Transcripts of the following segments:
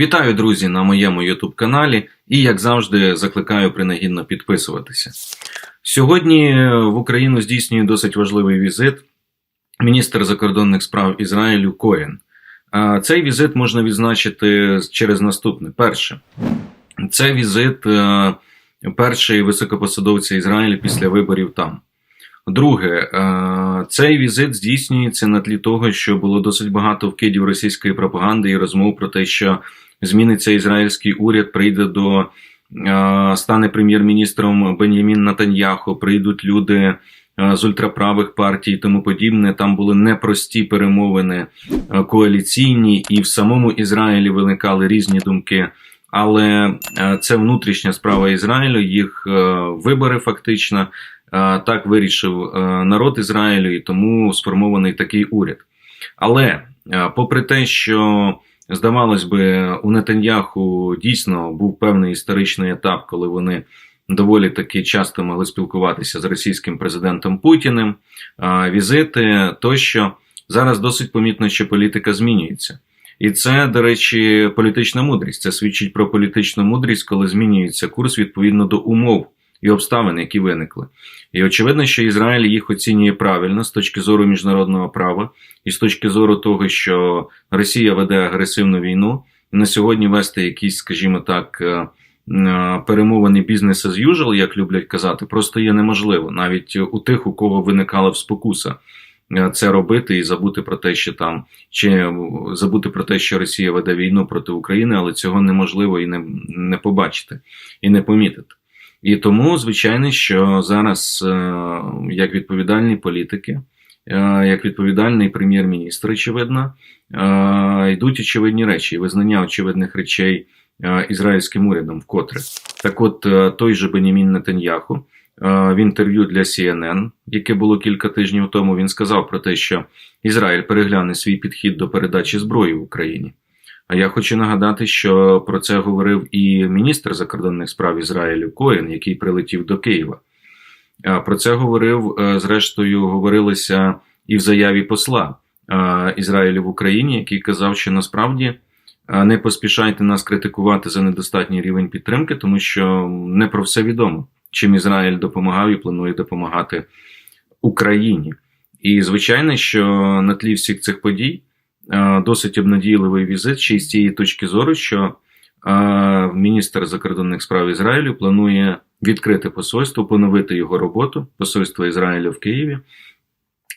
Вітаю, друзі, на моєму YouTube каналі і, як завжди, закликаю принагідно підписуватися. Сьогодні в Україну здійснює досить важливий візит міністр закордонних справ Ізраїлю Коєн. Цей візит можна відзначити через наступне. Перше, це візит е, першої високопосадовця Ізраїля після виборів там. Друге, е, цей візит здійснюється на тлі того, що було досить багато вкидів російської пропаганди і розмов про те, що зміниться ізраїльський уряд, прийде до е, стане прем'єр-міністром Бенямін Натаньяху, прийдуть люди е, з ультраправих партій тому подібне. Там були непрості перемовини е, коаліційні, і в самому Ізраїлі виникали різні думки. Але це внутрішня справа Ізраїлю, їх вибори фактично. Так вирішив народ Ізраїлю, і тому сформований такий уряд. Але попри те, що здавалось би, у Нетаньяху дійсно був певний історичний етап, коли вони доволі таки часто могли спілкуватися з російським президентом Путіним, візити тощо зараз досить помітно, що політика змінюється. І це, до речі, політична мудрість. Це свідчить про політичну мудрість, коли змінюється курс відповідно до умов і обставин, які виникли. І очевидно, що Ізраїль їх оцінює правильно з точки зору міжнародного права, і з точки зору того, що Росія веде агресивну війну, на сьогодні вести якісь, скажімо так, е, е, перемовини бізнес as usual, як люблять казати, просто є неможливо, навіть у тих, у кого виникала б спокуса. е, Це робити і забути про те, що там чи забути про те, що Росія веде війну проти України, але цього неможливо і не, не побачити, і не помітити. І тому, звичайно, що зараз, е, як відповідальні політики, е, як відповідальний прем'єр-міністр, очевидно, е, йдуть очевидні речі, визнання очевидних речей ізраїльським урядом вкотре. Так от, той же Бенімін Нетаньяху в інтерв'ю для CNN, яке було кілька тижнів тому, він сказав про те, що Ізраїль перегляне свій підхід до передачі зброї в Україні. А я хочу нагадати, що про це говорив і міністр закордонних справ Ізраїлю Коєн, який прилетів до Києва. Про це говорив, е, зрештою, говорилося і в заяві посла е, Ізраїлю в Україні, який казав, що насправді е, не поспішайте нас критикувати за недостатній рівень підтримки, тому що не про все відомо, чим Ізраїль допомагав і планує допомагати Україні. І звичайно, що на тлі всіх цих подій досить обнадійливий візит ще й з тієї точки зору, що е, міністр закордонних справ Ізраїлю планує відкрити посольство, поновити його роботу, посольство Ізраїлю в Києві.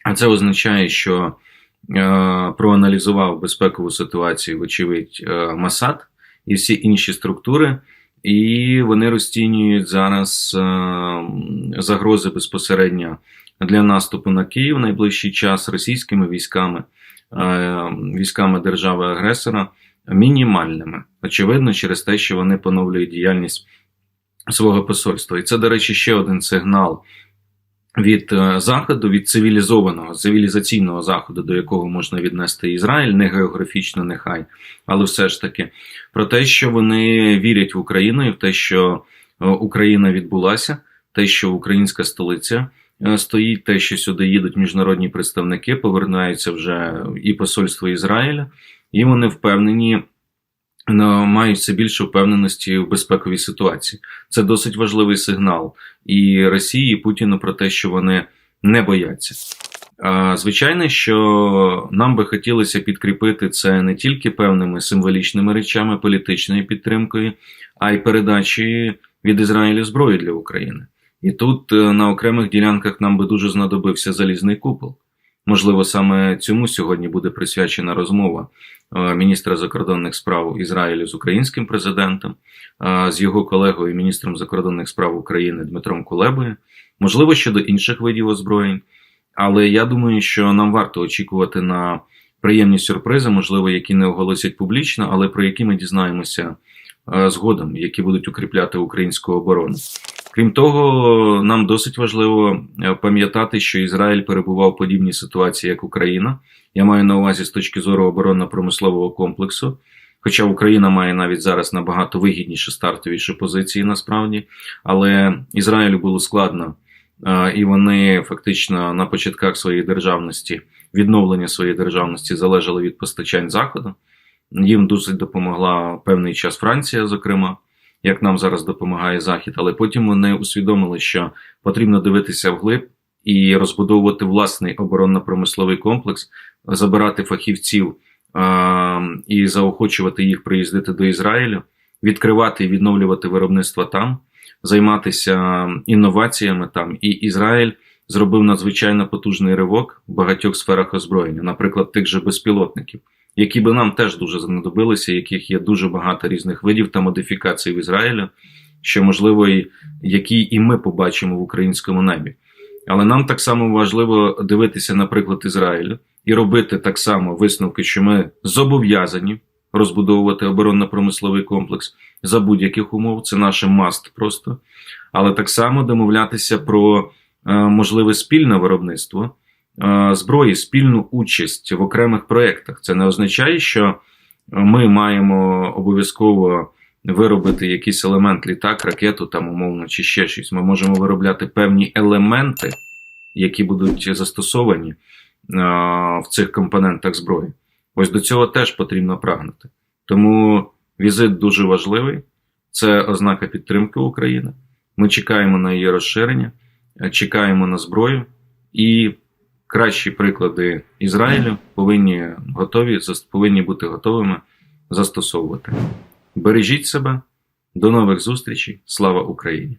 А це означає, що е, проаналізував безпекову ситуацію, вочевидь, е, Масад і всі інші структури, і вони розцінюють зараз е, загрози безпосередньо для наступу на Київ в найближчий час російськими військами, е, військами держави-агресора мінімальними. Очевидно, через те, що вони поновлюють діяльність свого посольства. І це, до речі, ще один сигнал від е, заходу, від цивілізованого, цивілізаційного заходу, до якого можна віднести Ізраїль, не географічно, нехай, але все ж таки, про те, що вони вірять в Україну і в те, що е, Україна відбулася, те, що українська столиця е, стоїть, те, що сюди їдуть міжнародні представники, повернаються вже і посольство Ізраїля, і вони впевнені. Мають все більше впевненості в безпековій ситуації. Це досить важливий сигнал і Росії, і Путіну про те, що вони не бояться. Звичайно, що нам би хотілося підкріпити це не тільки певними символічними речами, політичною підтримкою, а й передачі від Ізраїлю зброї для України. І тут е, на окремих ділянках нам би дуже знадобився залізний купол. Можливо, саме цьому сьогодні буде присвячена розмова е, міністра закордонних справ Ізраїлю з українським президентом, е, з його колегою, міністром закордонних справ України Дмитром Кулебою, можливо, щодо інших видів озброєнь. Але я думаю, що нам варто очікувати на приємні сюрпризи, можливо, які не оголосять публічно, але про які ми дізнаємося згодом, які будуть укріпляти українську оборону. Крім того, нам досить важливо е, пам'ятати, що Ізраїль перебував в подібній ситуації, як Україна. Я маю на увазі з точки зору оборонно-промислового комплексу. Хоча Україна має навіть зараз набагато вигідніші стартовіші позиції насправді, але Ізраїлю було складно, е, і вони фактично на початках своєї державності, відновлення своєї державності залежали від постачань Заходу. Їм досить допомогла певний час Франція, зокрема, як нам зараз допомагає Захід, але потім вони усвідомили, що потрібно дивитися вглиб і розбудовувати власний оборонно-промисловий комплекс, забирати фахівців а, і заохочувати їх приїздити до Ізраїлю, відкривати і відновлювати виробництво там, займатися інноваціями там. І Ізраїль зробив надзвичайно потужний ривок в багатьох сферах озброєння, наприклад, тих же безпілотників, які би нам теж дуже знадобилися, яких є дуже багато різних видів та модифікацій в Ізраїлю, що можливо, і які і ми побачимо в українському небі. Але нам так само важливо дивитися, наприклад, Ізраїлю і робити так само висновки, що ми зобов'язані розбудовувати оборонно-промисловий комплекс за будь-яких умов. Це наше маст просто. Але так само домовлятися про е, можливе спільне виробництво зброї, спільну участь в окремих проєктах. Це не означає, що ми маємо обов'язково виробити якийсь елемент літак, ракету там умовно чи ще щось. Ми можемо виробляти певні елементи, які будуть застосовані е, в цих компонентах зброї. Ось до цього теж потрібно прагнути. Тому візит дуже важливий. Це ознака підтримки України. Ми чекаємо на її розширення, е, чекаємо на зброю, і кращі приклади Ізраїлю повинні готові повинні бути готовими застосовувати. Бережіть себе, до нових зустрічей. Слава Україні!